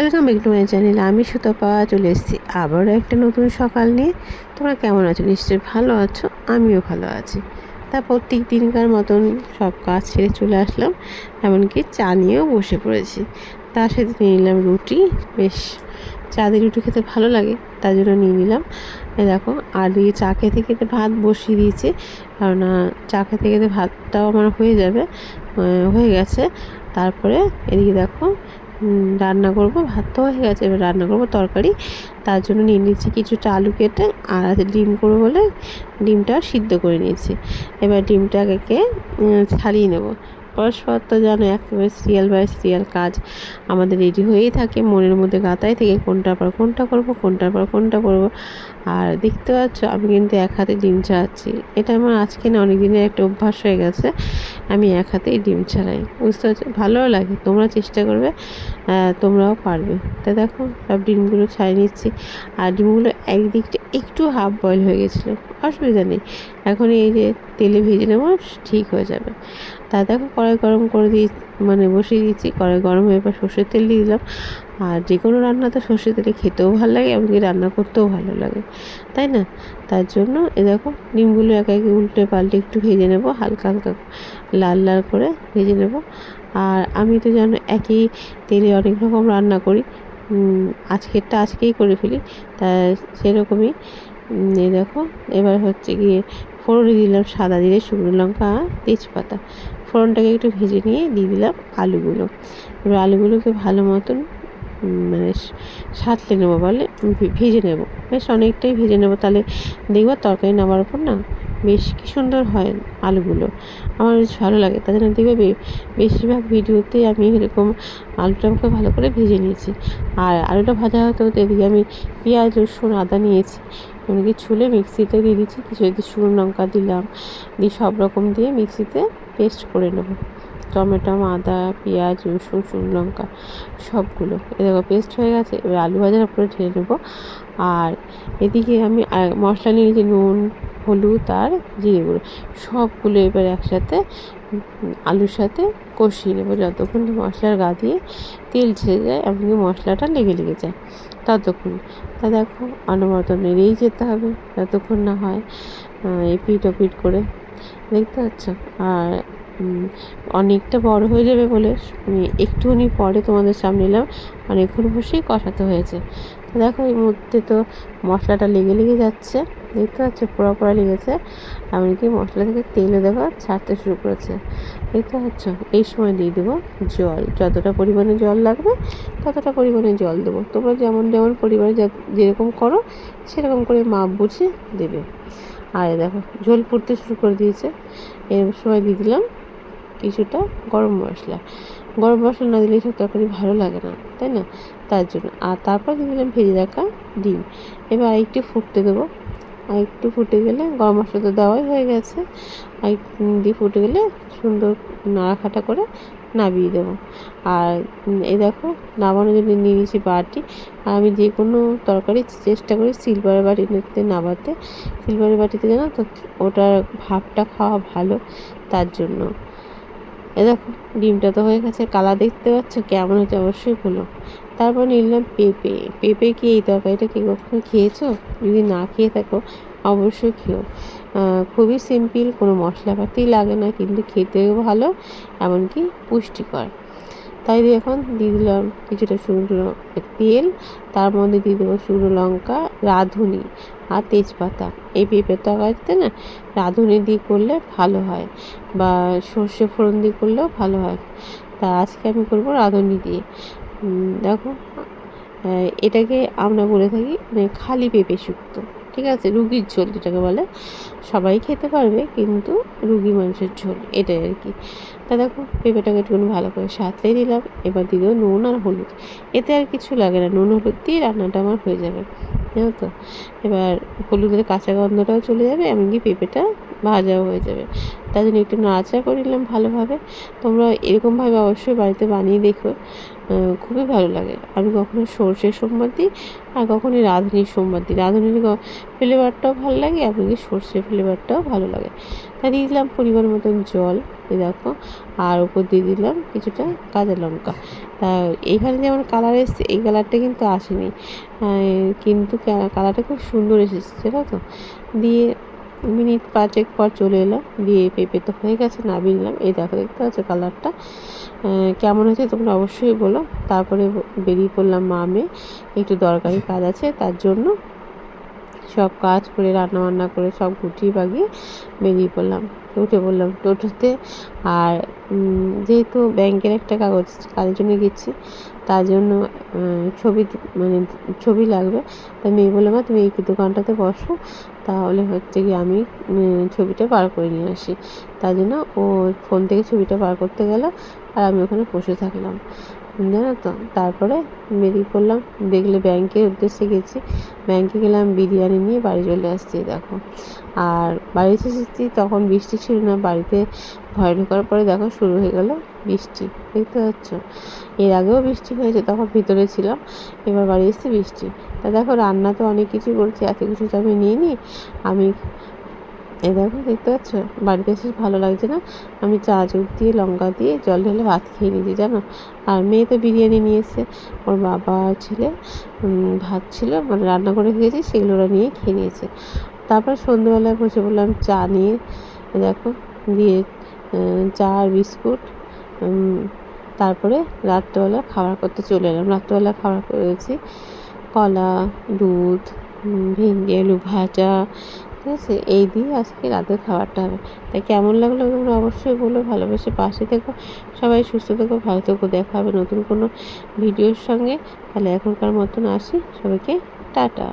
Welcome back to my channel. আমি সুতপা চলে এসেছি আবারও একটা নতুন সকাল নিয়ে। তোমরা কেমন আছো? নিশ্চয়ই ভালো আছো, আমিও ভালো আছি। তা প্রত্যেক দিনকার মতন সব কাজ ছেড়ে চলে আসলাম, এমনকি চা নিয়েও বসে পড়েছি। তার সাথে নিয়ে নিলাম রুটি, বেশ। চা দিয়ে রুটি খেতে ভালো লাগে, তার জন্য নিয়ে নিলাম। দেখো, আর দিয়ে চা খেতে খেতে ভাত বসিয়ে দিয়েছি কারণ চা খেতে খেতে ভাতটাও আমার হয়ে যাবে হয়ে গেছে। তারপরে এদিকে দেখো রান্না করব ভাত তো হয়ে গেছে, এবার রান্না করব তরকারি। তার জন্য নিয়ে নিচ্ছি কিছু আলু কেটে আর আছে ডিম করব বলে ডিমটা সিদ্ধ করে নিয়েছি। এবার ডিমটাকে ছাড়িয়ে নেব। পরস্পর তো জানো, একেবারে সিরিয়াল বাই সিরিয়াল কাজ। আমাদের রেডি হয়েই থাকে, মনের মধ্যে গাতায় থেকে কোনটার পর কোনটা করব, কোনটার পর কোনটা করব। আর দেখতে পাচ্ছ, আমি কিন্তু এক হাতে ডিম ছাড়াচ্ছি। এটা আমার আজকে না অনেক দিনের একটা অভ্যাস হয়ে গেছে, আমি এক হাতেই ডিম ছাড়াই। বুঝতে পারছ? ভালোও লাগে, তোমরা চেষ্টা করবে তোমরাও পারবে। তা দেখো, সব ডিমগুলো ছাড়িয়ে নিচ্ছি। আর ডিমগুলো একদিকটা একটু হাফ বয়েল হয়ে গেছিল, অসুবিধা নেই। এখন এই যে তেলে ভেজে নেব, ঠিক হয়ে যাবে। তা দেখো কড়াই গরম করে দিয়ে মানে বসিয়ে দিয়েছি কড়াই গরম হয়ে এবার সর্ষের তেল দিয়ে দিলাম। আর যে কোনো রান্না তো সর্ষের তেলে খেতেও ভালো লাগে, এমনকি রান্না করতেও ভালো লাগে। তাই না? তার জন্য এ দেখো ডিমগুলো একে একে উল্টে পাল্টে একটু ভেজে নেব, হালকা হালকা লাল লাল করে ভেজে নেব। আর আমি তো জানো একই তেলে অনেক রকম রান্না করি। আজকেরটা আজকেই করে ফেলি। তা সেরকমই দেখো, এবার হচ্ছে গিয়ে ফোড়নে দিলাম সাদা জিরে, শুকনো লঙ্কা, তেজপাতা। ফোড়নটাকে একটু ভেজে নিয়ে দিয়ে দিলাম আলুগুলো। এবার আলুগুলোকে ভালো মতন মানে সাঁতলে নেব বলে ভেজে নেব। বেশ অনেকটাই ভেজে নেব। তাহলে দেখব তরকারি নামার পর না বেশ কী সুন্দর হয় আলুগুলো। আমার বেশ ভালো লাগে। তাদের দেখবে বেশিরভাগ ভিডিওতে আমি এরকম আলুটাকে ভালো করে ভেজে নিয়েছি। আর আলুটা ভাজা হতে হতে এদিকে আমি পেঁয়াজ, রসুন, আদা নিয়েছি। এমনকি ছুলে মিক্সিতে দিয়ে দিচ্ছি কিছু যদি শুকনো লঙ্কা দিলাম, দিয়ে সব রকম দিয়ে মিক্সিতে পেস্ট করে নেব। টমেটো, আদা, পেঁয়াজ, রসুন, শুকনো লঙ্কা, সবগুলো। এ দেখো, পেস্ট হয়ে গেছে। এবার আলু ভাজার উপরে ঢেলে নেব। আর এদিকে আমি মশলা নিয়ে নিয়েছি নুন হলুদ আর জিরে গুঁড়ো। সবগুলো এবার একসাথে আলুর সাথে কষিয়ে নেব। যতক্ষণ মশলার গা দিয়ে তেল ছেড়ে যায়, এমনকি মশলাটা লেগে লেগে যায়, ততক্ষণ। তা দেখো অনবরত নেড়েই যেতে হবে, যতক্ষণ না হয় এপিট ওপিট করে। দেখতে পাচ্ছ? আর অনেকটা বড় হয়ে যাবে বলে একটুখানি পরে তোমাদের সামনে এলাম, অনেকক্ষণ বসেই কষাতে হয়েছে। তো দেখো, এই মধ্যে তো মশলাটা লেগে লেগে যাচ্ছে। দেখতে পাচ্ছ পোড়া পোড়া লেগেছে। এমনকি মশলা থেকে তেলে দেখো ছাড়তে শুরু করেছে। দেখতে পাচ্ছ এই সময় দিয়ে দেবো জল। যতটা পরিমাণে জল লাগবে, ততটা পরিমাণে জল দেবো। তোমরা যেমন যেমন পরিমাণে যেরকম করো, সেরকম করে মাপ বুঝে দেবে। আর দেখো, ঝোল পড়তে শুরু করে দিয়েছে। এর সময় দিয়ে দিলাম কিছুটা গরম মশলা। গরম মশলা না দিলে সব তরকারি ভালো লাগে না, তাই না? তার জন্য। আর তারপর দিয়ে দিলাম ভেজে রাখা ডিম। এবার আরেকটু ফুটতে দেবো। আর একটু ফুটে গেলে গরম মশলা তো দেওয়াই হয়ে গেছে। আর দিয়ে ফুটে গেলে সুন্দর নাড়াখাটা করে নামিয়ে দেবো। আর এই দেখো নামানোর জন্য নিয়ে নিয়েছি বাটি। আর আমি যে কোনো তরকারি চেষ্টা করি সিলভারের বাটিতে নামাতে সিলভারের বাটিতে জানো তো, ওটার ভাবটা খাওয়া ভালো, তার জন্য। এ দেখো, ডিমটা তো হয়ে গেছে, কালা দেখতে পাচ্ছ, কেমন হচ্ছে অবশ্যই বলো তারপর নিলাম পেঁপে। পেঁপে কি এই তরকারিটা কি কখনো খেয়েছো? যদি না খেয়ে থাকো, অবশ্যই খেও। খুবই সিম্পল কোনো মশলাপাতি লাগে না, কিন্তু খেতেও ভালো, এমনকি পুষ্টিকর। তাই দিয়ে এখন দিয়ে দিলাম কিছুটা শুকনো তেল, তার মধ্যে দিয়ে দেবো শুকনো লঙ্কা, রাঁধুনি আর তেজপাতা। এই পেঁপের তরকারিতে না রাঁধুনি দিয়ে করলে ভালো হয় বা সর্ষে ফোড়ন দিয়ে করলেও ভালো হয়। তা আজকে আমি করব রাঁধুনি দিয়ে। দেখো এটাকে আমরা বলে থাকি মানে খালি পেঁপে শুক্তো। ঠিক আছে? রুগীর ঝোল যেটাকে বলে। সবাই খেতে পারবে, কিন্তু রুগী মানুষের ঝোল, এটাই আর কি। তা দেখো, পেঁপেটাকে একটুখানি ভালো করে সাঁতলে দিলাম এবার দেবো নুন আর হলুদ। এতে আর কিছু লাগে না। নুন, হলুদ দিয়ে রান্নাটা আমার হয়ে যাবে। জানো তো? এবার হলুদের কাঁচা গন্ধটাও চলে যাবে, এমনকি পেঁপেটা ভাজাও হয়ে যাবে। তার জন্য একটু নাড়াচাড়া করে নিলাম ভালোভাবে। তোমরা এরকমভাবে অবশ্যই বাড়িতে বানিয়ে দেখো। খুবই ভালো লাগে। আমি কখনো সর্ষের সোমবার দিই আর কখনো রাঁধুনির সোমবার দিই। রাঁধুনির ফ্লেভারটাও ভালো লাগে এমনকি সর্ষের ফ্লেভারটাও ভালো লাগে। তা দিয়ে দিলাম পরিমাণ মতন জল, এই দেখো। আর উপর দিয়ে দিলাম কিছুটা কাঁচা লঙ্কা। তা এইখানে যেমন কালার এসছে, এই কালারটা কিন্তু আসেনি। কিন্তু কালারটা খুব সুন্দর এসেছে, জানো তো? দিয়ে মিনিট পাঁচেক পর চলে এলাম। দিয়ে পেঁপে তো হয়ে গেছে, নামিয়ে নিলাম। এই দেখো, দেখতে পাচ্ছ কালারটা? কেমন হয়েছে তোমরা অবশ্যই বলো। তারপরে বেরিয়ে পড়লাম মা, মেয়ে। একটু দরকারি কাজ আছে, তার জন্য সব কাজ করে রান্না বান্না করে সব গুটিয়ে বাগিয়ে বেরিয়ে পড়লাম। উঠে পড়লাম টোটোতে। আর যেহেতু ব্যাংকের একটা কাগজ, কাজের জন্য গেছি, তার জন্য ছবি মানে ছবি লাগবে। তাই মেয়ে বলে মা, তুমি এই দোকানটাতে বসো। তাহলে হচ্ছে কি আমি ছবিটা বার করে নিয়ে আসি। তার জন্য ও ফোন থেকে ছবিটা বার করতে গেল। আর আমি ওখানে বসে থাকলাম। জানো তো, তারপরে বেরিয়ে পড়লাম। দেখলে ব্যাংকের উদ্দেশ্যে গেছি। ব্যাংকে গেলাম, বিরিয়ানি নিয়ে বাড়ি চলে আসছি, দেখো। আর বাড়িতে এসেছি, তখন বৃষ্টি ছিল না, বাড়িতে ভয় ঢোকার পরে দেখো শুরু হয়ে গেল বৃষ্টি, দেখতে পাচ্ছ? এর আগেও বৃষ্টি হয়েছে, তখন ভিতরে ছিলাম, এবার বাড়ি এসেছি বৃষ্টি। তা দেখো, রান্না তো অনেক কিছু করছি, এত কিছু তো আমি নিয়ে নিই আমি এই দেখো, দেখতে পাচ্ছ? বাড়িতে এসে ভালো লাগছে না? আমি চা চুক দিয়ে, লঙ্কা দিয়ে জল ঢেলে ভাত খেয়ে নিয়েছি, জানো? আর মেয়ে তো বিরিয়ানি নিয়ে এসছে। ওর বাবা ছেলে ভাত ছিল মানে রান্না করে খেয়েছি, সেগুলো ওরা নিয়ে খেয়ে নিয়েছে। তারপর সন্ধ্যেবেলায় বসে বললাম, চা নিয়ে দেখো, দিয়ে চা আর বিস্কুট তারপরে রাত্রেবেলা খাবার করতে চলে এলাম। রাত্রেবেলা খাবার করেছি, কলা, দুধ ভেন্ডি, আলু ভাজা ঠিক আছে, এই দিয়ে আজকে রাতের খাবারটা হবে। তাই কেমন লাগল তোমরা অবশ্যই বলো, ভালোবেসে পাশে থেকো, সবাই সুস্থ থেকো, ভালো থেকো, দেখা হবে নতুন কোনো ভিডিওর সঙ্গে। তাহলে এখনকার মতন আসি, সবাইকে টাটা।